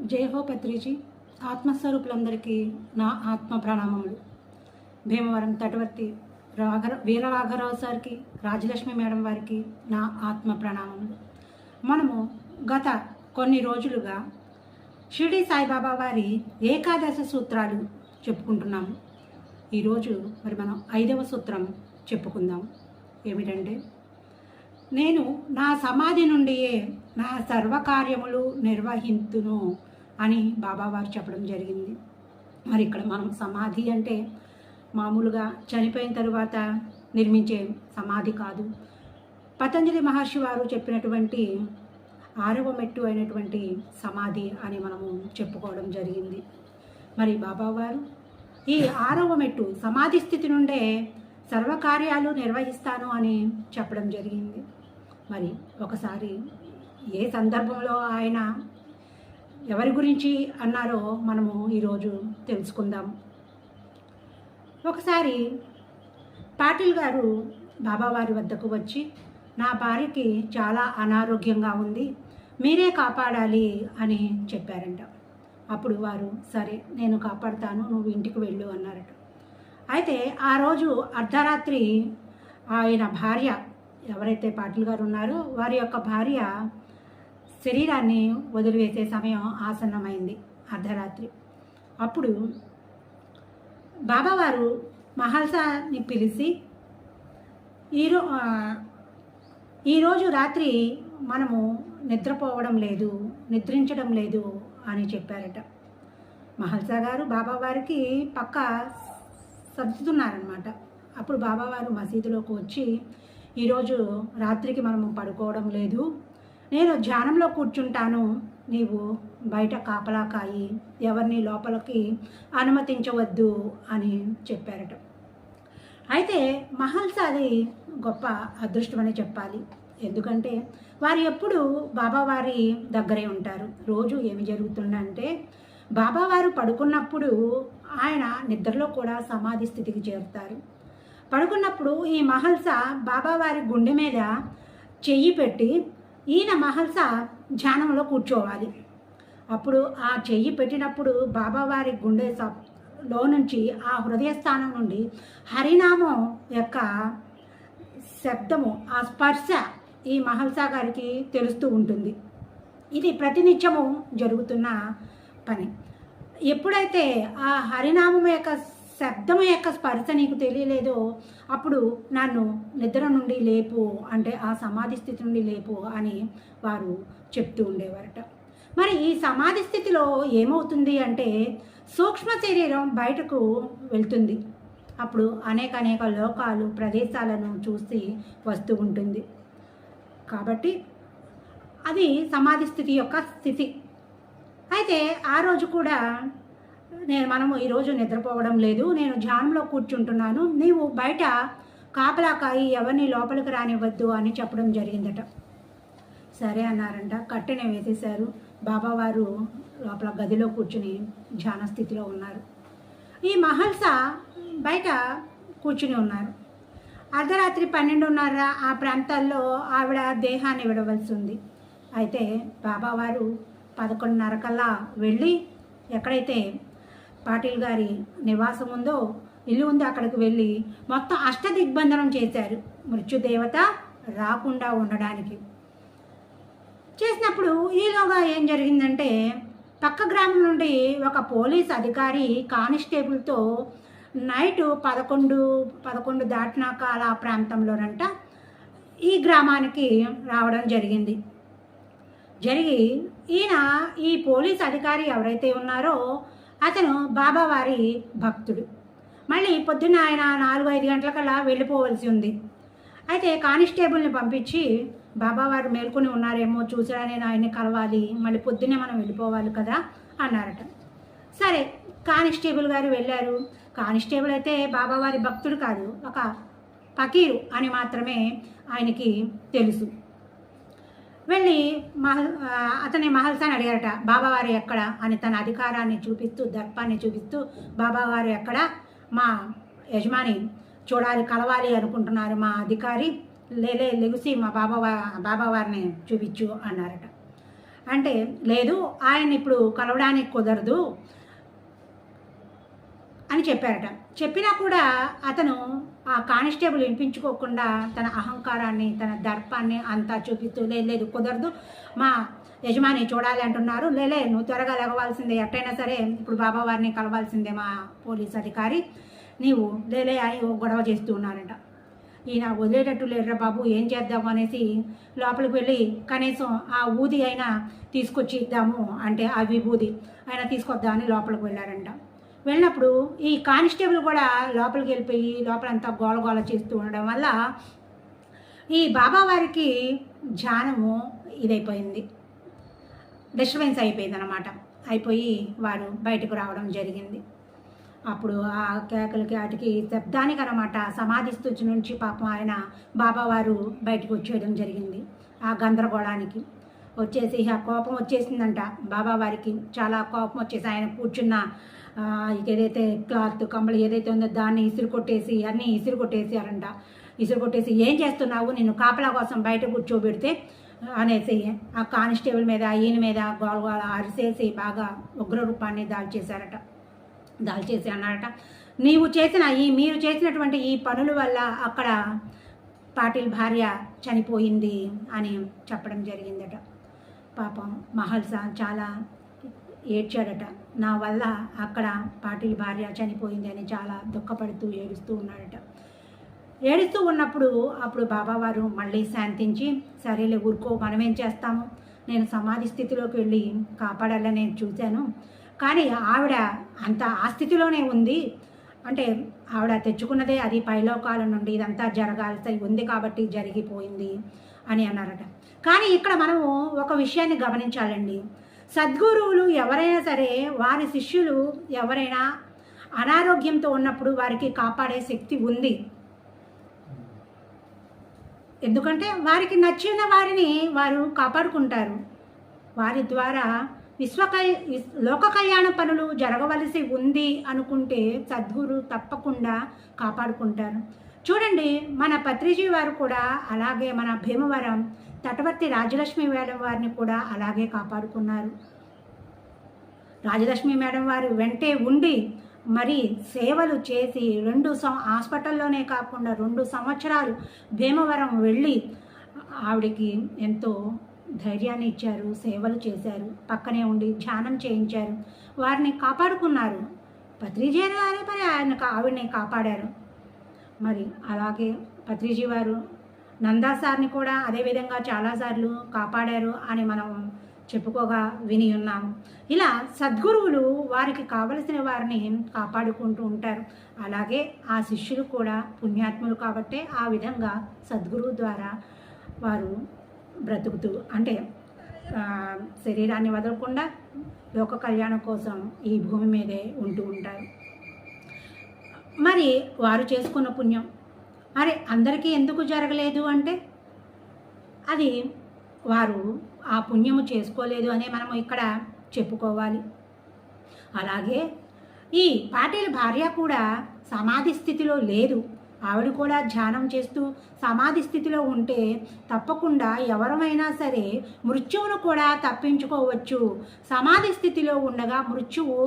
జై హో పత్రిజీ. ఆత్మస్వరూపులందరికీ నా ఆత్మ ప్రణామములు. భీమవరం తటవర్తి రాఘర వీర రాఘరావు సార్కి రాజలక్ష్మి మేడం వారికి నా ఆత్మ ప్రణామములు. మనము గత కొన్ని రోజులుగా షిరిడి సాయిబాబా వారి ఏకాదశ సూత్రాలు చెప్పుకుంటున్నాము. ఈరోజు మరి మనం ఐదవ సూత్రం చెప్పుకుందాం. ఏమిటంటే నేను నా సమాధి నుండియే నా సర్వకార్యములు నిర్వహింతును. అని బాబావారు చెప్పడం జరిగింది. మరి ఇక్కడ మనం సమాధి అంటే మామూలుగా చనిపోయిన తరువాత నిర్మించే సమాధి కాదు. పతంజలి మహర్షి వారు చెప్పినటువంటి ఆరవ మెట్టు అయినటువంటి సమాధి అని మనము చెప్పుకోవడం జరిగింది. మరి బాబావారు ఈ ఆరవ మెట్టు సమాధి స్థితి నుండే సర్వకార్యాలు నిర్వహిస్తాను అని చెప్పడం జరిగింది. మరి ఒకసారి ఏ సందర్భంలో ఆయన ఎవరి గురించి అన్నారో మనము ఈరోజు తెలుసుకుందాం. ఒకసారి పాటిల్ గారు బాబావారి వద్దకు వచ్చి నా భార్యకి చాలా అనారోగ్యంగా ఉంది మీరే కాపాడాలి అని చెప్పారంట. అప్పుడు వారు సరే నేను కాపాడుతాను నువ్వు ఇంటికి వెళ్ళు అన్నారట. అయితే ఆ రోజు అర్ధరాత్రి ఆయన భార్య ఎవరైతే పాటిల్ గారు ఉన్నారో వారి యొక్క భార్య శరీరాన్ని వదిలివేసే సమయం ఆసన్నమైంది అర్ధరాత్రి. అప్పుడు బాబావారు మహల్సాని పిలిచి ఈరో ఈరోజు రాత్రి మనము నిద్రపోవడం లేదు నిద్రించడం లేదు అని చెప్పారట. మహల్సా గారు బాబావారికి పక్క సర్దుతున్నారనమాట అప్పుడు బాబావారు మసీదులోకి వచ్చి ఈరోజు రాత్రికి మనము పడుకోవడం లేదు నేను ధ్యానంలో కూర్చుంటాను. నీవు బయట కాపలా కాయి ఎవరిని లోపలికి అనుమతించవద్దు అని చెప్పారట. అయితే మహల్సాది గొప్ప అదృష్టమని చెప్పాలి. ఎందుకంటే వారు ఎప్పుడు బాబావారి దగ్గరే ఉంటారు. రోజు ఏమి జరుగుతుందంటే బాబావారు పడుకున్నప్పుడు ఆయన నిద్రలో కూడా సమాధి స్థితికి చేరుతారు. పడుకున్నప్పుడు ఈ మహల్స బాబావారి గుండె మీద చెయ్యి పెట్టి ఈయన మహల్స ధ్యానంలో కూర్చోవాలి. అప్పుడు ఆ చెయ్యి పెట్టినప్పుడు బాబావారి గుండె లో నుంచి ఆ హృదయస్థానం నుండి హరినామం యొక్క శబ్దము ఆ స్పర్శ ఈ మహల్సా గారికి తెలుస్తూ ఉంటుంది. ఇది ప్రతినిత్యము జరుగుతున్న పని. ఎప్పుడైతే ఆ హరినామం యొక్క శబ్దం యొక్క స్పర్శ నీకు తెలియలేదో అప్పుడు నన్ను నిద్ర నుండి లేపు అంటే ఆ సమాధి స్థితి నుండి లేపు అని వారు చెప్తూ ఉండేవారట. మరి ఈ సమాధి స్థితిలో ఏమవుతుంది అంటే సూక్ష్మ శరీరం బయటకు వెళ్తుంది. అప్పుడు అనేక అనేక లోకాలు ప్రదేశాలను చూసి వస్తూ ఉంటుంది. కాబట్టి అది సమాధి స్థితి యొక్క స్థితి. అయితే ఆ రోజు కూడా నేను మనము ఈరోజు నిద్రపోవడం లేదు నేను ధ్యానంలో కూర్చుంటున్నాను నీవు బయట కాపలా కాయి ఎవరిని లోపలికి రానివ్వద్దు అని చెప్పడం జరిగిందట. సరే అన్నారంట. కట్టెనే వేసేశారు. బాబావారు లోపల గదిలో కూర్చుని ధ్యాన స్థితిలో ఉన్నారు. ఈ మహల్స బయట కూర్చుని ఉన్నారు. అర్ధరాత్రి పన్నెండున్నర ఆ ప్రాంతాల్లో ఆవిడ దేహాన్ని విడవలసి ఉంది. అయితే బాబావారు పదకొండున్నర కల్లా వెళ్ళి ఎక్కడైతే పాటిల్ గారి నివాసం ఉందో ఇల్లు ఉందో అక్కడికి వెళ్ళి మొత్తం అష్టదిగ్బంధనం చేశారు. మృత్యుదేవత రాకుండా ఉండడానికి. చేసినప్పుడు ఈలోగా ఏం జరిగిందంటే పక్క గ్రామం నుండి ఒక పోలీస్ అధికారి కానిస్టేబుల్తో నైట్ పదకొండు పదకొండు దాటినాక అలా ప్రాంతంలోనంట ఈ గ్రామానికి రావడం జరిగింది. జరిగి ఈయన ఈ పోలీస్ అధికారి ఎవరైతే ఉన్నారో అతను బాబావారి భక్తుడు. మళ్ళీ పొద్దున్న ఆయన నాలుగు ఐదు గంటలకల్లా వెళ్ళిపోవలసి ఉంది. అయితే కానిస్టేబుల్ని పంపించి బాబావారు మేల్కొని ఉన్నారేమో చూసిరా నేను ఆయన్ని కలవాలి మళ్ళీ పొద్దున్నే మనం వెళ్ళిపోవాలి కదా అన్నారట. సరే కానిస్టేబుల్ గారు వెళ్ళారు. కానిస్టేబుల్ అయితే బాబావారి భక్తుడు కాదు ఒక ఫకీరు అని మాత్రమే ఆయనకి తెలుసు. వెళ్ళి మహల్ అతని అతని మహల్సాని అడిగారట బాబావారు ఎక్కడ? అని తన అధికారాన్ని చూపిస్తూ దర్పాన్ని చూపిస్తూ బాబావారు ఎక్కడ? మా యజమాని చూడాలి కలవాలి అనుకుంటున్నారు మా అధికారి లేలే లెగుసి మా బాబా బాబావారిని చూపించు అన్నారట. అంటే లేదు ఆయన ఇప్పుడు కలవడానికి కుదరదు అని చెప్పారట. చెప్పినా కూడా అతను ఆ కానిస్టేబుల్ వినిపించుకోకుండా తన అహంకారాన్ని తన దర్పాన్ని అంతా చూపిస్తూ "లేదు, కుదరదు. మా యజమాని చూడాలి అంటున్నారు. లేలే నువ్వు త్వరగా లెగవాల్సిందే ఎట్టయినా సరే ఇప్పుడు బాబా వారిని కలవాల్సిందే మా పోలీస్ అధికారి. నీవు లేలే అని గొడవ చేస్తూ ఉన్నారంట. ఈయన వదిలేటట్టు లేరురా బాబు ఏం చేద్దాము అనేసి లోపలికి వెళ్ళి కనీసం ఆ ఊది అయినా తీసుకొచ్చి ఇద్దాము అంటే ఆ విభూది అయినా తీసుకొద్దామని లోపలికి వెళ్ళారంట. వెళ్ళినప్పుడు ఈ కానిస్టేబుల్ కూడా లోపలికి వెళ్ళిపోయి లోపలంతా గోల గోల చేస్తూ ఉండడం వల్ల ఈ బాబా వారికి ధ్యానము ఇదైపోయింది. డిస్టర్బెన్స్ అయిపోయింది అనమాట అయిపోయి వారు బయటకు రావడం జరిగింది. అప్పుడు ఆ కేకలకి వాటికి శబ్దానికి అనమాట సమాధి స్థుతి నుంచి పాపం ఆయన బాబావారు బయటకు వచ్చేయడం జరిగింది. ఆ గందరగోళానికి వచ్చేసి ఆ కోపం వచ్చేసిందంట బాబావారికి చాలా కోపం వచ్చేసి ఆయన కూర్చున్న ఏదైతే క్లాత్ కమ్మలు ఏదైతే ఉందో దాన్ని ఇసురు కొట్టేసి అన్నీ ఇసురు కొట్టేసారంట ఇసురు కొట్టేసి ఏం చేస్తున్నావు? నేను కాపలా కోసం బయట కూర్చోబెడితే? అనేసి ఆ కానిస్టేబుల్ మీద ఈయన మీద గోల గోల అరిసేసి బాగా ఉగ్ర రూపాన్ని దాల్చేశారట. దాల్చేసి అన్నారట నీవు చేసిన ఈ మీరు చేసినటువంటి ఈ పనుల వల్ల అక్కడ పాటిల్ భార్య చనిపోయింది అని చెప్పడం జరిగిందట. పాపం మహల్సా చాలా ఏడ్చాడట. నా వల్ల అక్కడ పాటిల్ భార్య చనిపోయింది అని చాలా దుఃఖపడుతూ ఏడుస్తూ ఉన్నాడట. ఏడుస్తూ ఉన్నప్పుడు అప్పుడు బాబావారు మళ్ళీ శాంతించి సరేలే ఊరుకో మనమేం చేస్తాము? నేను సమాధి స్థితిలోకి వెళ్ళి కాపాడాలని నేను చూశాను. కానీ ఆవిడ అంత ఆ స్థితిలోనే ఉంది. అంటే ఆవిడ తెచ్చుకున్నదే అది పైలోకాల నుండి ఇదంతా జరగాల్సి ఉంది కాబట్టి జరిగిపోయింది అని అన్నారట. కానీ ఇక్కడ మనము ఒక విషయాన్ని గమనించాలండి. సద్గురువులు ఎవరైనా సరే వారి శిష్యులు ఎవరైనా అనారోగ్యంతో ఉన్నప్పుడు వారికి కాపాడే శక్తి ఉంది. ఎందుకంటే వారికి నచ్చిన వారిని వారు కాపాడుకుంటారు. వారి ద్వారా విశ్వ లోక కళ్యాణ పనులు జరగవలసి ఉంది అనుకుంటే సద్గురు తప్పకుండా కాపాడుకుంటారు. చూడండి మన పత్రిజీ వారు కూడా అలాగే మన భీమవరం తటవర్తి రాజలక్ష్మి మేడం వారిని కూడా అలాగే కాపాడుకున్నారు. రాజలక్ష్మి మేడం వారు వెంటే ఉండి మరి సేవలు చేసి రెండు సం హాస్పిటల్లోనే కాకుండా రెండు సంవత్సరాలు భీమవరం వెళ్ళి ఆవిడకి ఎంతో ధైర్యాన్ని ఇచ్చారు సేవలు చేశారు పక్కనే ఉండి ధ్యానం చేయించారు. వారిని కాపాడుకున్నారు. పత్రిజీ గారే మరి ఆయన ఆవిడని కాపాడారు. మరి అలాగే పత్రిజీ వారు నందా సార్ని కూడా అదేవిధంగా చాలాసార్లు కాపాడారు అని మనం చెప్పుకోగా విని ఉన్నాము. ఇలా సద్గురువులు వారికి కావలసిన వారిని కాపాడుకుంటూ ఉంటారు. అలాగే ఆ శిష్యులు కూడా పుణ్యాత్ములు కాబట్టే ఆ విధంగా సద్గురువు ద్వారా వారు బ్రతుకుతూ అంటే శరీరాన్ని వదలకుండా లోక కళ్యాణం కోసం ఈ భూమి మీదే ఉంటూ ఉంటారు. మరి వారు చేసుకున్న పుణ్యం మరి అందరికీ ఎందుకు జరగలేదు అంటే అది వారు ఆ పుణ్యము చేసుకోలేదు అనే మనము ఇక్కడ చెప్పుకోవాలి. అలాగే ఈ పాటిల్ భార్య కూడా సమాధి స్థితిలో లేదు. ఆవిడ కూడా ధ్యానం చేస్తూ సమాధి స్థితిలో ఉంటే తప్పకుండా ఎవరమైనా సరే మృత్యువును కూడా తప్పించుకోవచ్చు. సమాధి స్థితిలో ఉండగా మృత్యువు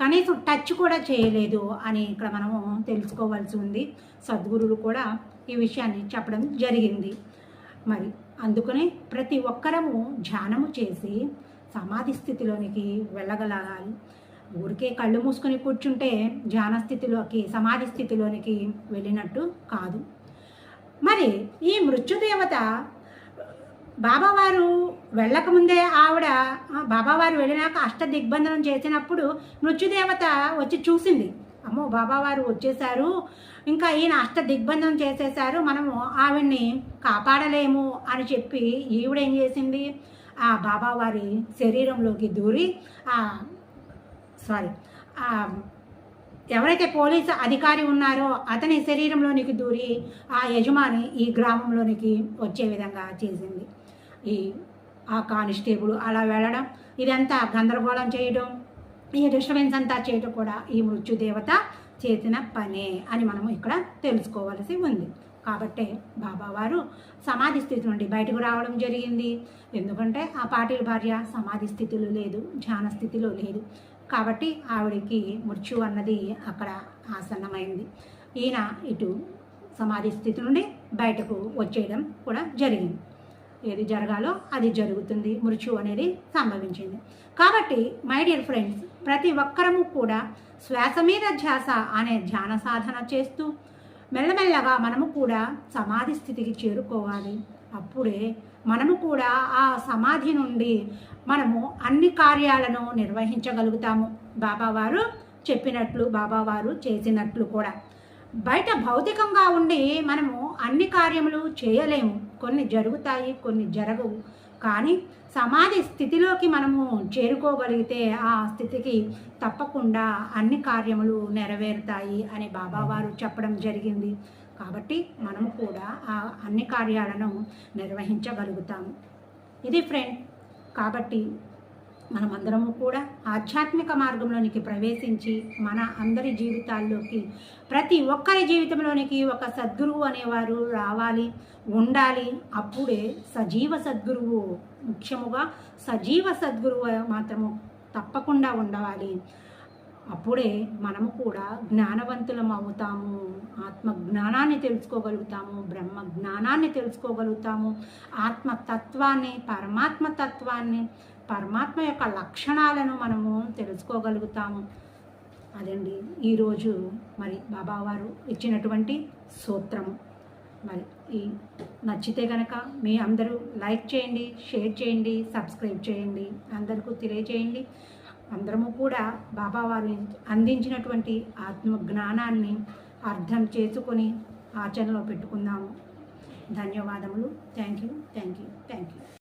కనీసం టచ్ కూడా చేయలేదు అని ఇక్కడ మనము తెలుసుకోవాల్సి ఉంది. సద్గురువులు కూడా ఈ విషయాన్ని చెప్పడం జరిగింది. మరి అందుకనే ప్రతి ఒక్కరము ధ్యానము చేసి సమాధి స్థితిలోనికి వెళ్ళగలగాలి. ఊరికే కళ్ళు మూసుకొని కూర్చుంటే జానస్థితిలోకి స్థితిలోకి సమాధి స్థితిలోనికి వెళ్ళినట్టు కాదు. మరి ఈ మృత్యుదేవత బాబావారు వెళ్ళకముందే ఆవిడ బాబావారు వెళ్ళినాక అష్ట దిగ్బంధనం చేసినప్పుడు మృత్యుదేవత వచ్చి చూసింది. అమ్మో బాబావారు వచ్చేసారు ఇంకా ఈయన అష్ట దిగ్బంధనం చేసేసారు మనము ఆవిడ్ని కాపాడలేము అని చెప్పి ఈవిడ ఏం చేసింది? ఆ బాబావారి శరీరంలోకి దూరి ఆ సారీ. ఎవరైతే పోలీసు అధికారి ఉన్నారో అతని శరీరంలోనికి దూరి ఆ యజమాని ఈ గ్రామంలోనికి వచ్చే విధంగా చేసింది. ఈ ఆ కానిస్టేబుల్ అలా వెళ్ళడం ఇదంతా గందరగోళం చేయడం ఈ డిస్టర్బెన్స్ అంతా చేయడం కూడా ఈ మృత్యుదేవత చేసిన పనే అని మనము ఇక్కడ తెలుసుకోవాల్సి ఉంది. కాబట్టే బాబావారు సమాధి స్థితి నుండి బయటకు రావడం జరిగింది. ఎందుకంటే ఆ పాటిల్ భార్య సమాధి స్థితిలో లేదు ధ్యాన స్థితిలో లేదు. కాబట్టి ఆవిడకి మృత్యు అన్నది అక్కడ ఆసన్నమైంది. ఈయన ఇటు సమాధి స్థితి నుండి బయటకు వచ్చేయడం కూడా జరిగింది. ఏది జరగాలో అది జరుగుతుంది. మృత్యు అనేది సంభవించింది. కాబట్టి మై డియర్ ఫ్రెండ్స్ ప్రతి ఒక్కరము కూడా శ్వాస మీద ధ్యాస అనే ధ్యాన సాధన చేస్తూ మెల్లమెల్లగా మనము కూడా సమాధి స్థితికి చేరుకోవాలి. అప్పుడే మనము కూడా ఆ సమాధి నుండి మనము అన్ని కార్యాలను నిర్వహించగలుగుతాము. బాబావారు చెప్పినట్లు బాబావారు చేసినట్లు కూడా. బయట భౌతికంగా ఉండి మనము అన్ని కార్యములు చేయలేము. కొన్ని జరుగుతాయి కొన్ని జరగవు. కానీ సమాధి స్థితిలోకి మనము చేరుకోగలిగితే ఆ స్థితికి తప్పకుండా అన్ని కార్యములు నెరవేరుతాయి అని బాబావారు చెప్పడం జరిగింది. కాబట్టి మనము కూడా ఆ అన్ని కార్యాలను నిర్వహించగలుగుతాము. ఇది ఫ్రెండ్ కాబట్టి మనమందరము కూడా ఆధ్యాత్మిక మార్గంలోనికి ప్రవేశించి మన అందరి జీవితాల్లోకి ప్రతి ఒక్కరి జీవితంలోనికి ఒక సద్గురువు అనేవారు రావాలి ఉండాలి. అప్పుడే సజీవ సద్గురువు ముఖ్యముగా సజీవ సద్గురువు మాత్రము తప్పకుండా ఉండవాలి అప్పుడే మనము కూడా జ్ఞానవంతులం అవుతాము. ఆత్మ జ్ఞానాన్ని తెలుసుకోగలుగుతాము. బ్రహ్మ జ్ఞానాన్ని తెలుసుకోగలుగుతాము. ఆత్మ తత్వాన్ని పరమాత్మ తత్వాన్ని పరమాత్మ యొక్క లక్షణాలను మనము తెలుసుకోగలుగుతాము. అదండి. ఈరోజు మరి బాబావారు ఇచ్చినటువంటి సూత్రము. మరి ఈ నచ్చితే కనుక మీ అందరూ లైక్ చేయండి షేర్ చేయండి సబ్స్క్రైబ్ చేయండి. అందరికీ తెలియజేయండి. అందరము కూడా బాబావారు అందించినటువంటి ఆత్మ జ్ఞానాన్ని అర్థం చేసుకొని ఆచరణలో పెట్టుకుందాము. ధన్యవాదములు. Thank you. Thank you. Thank you.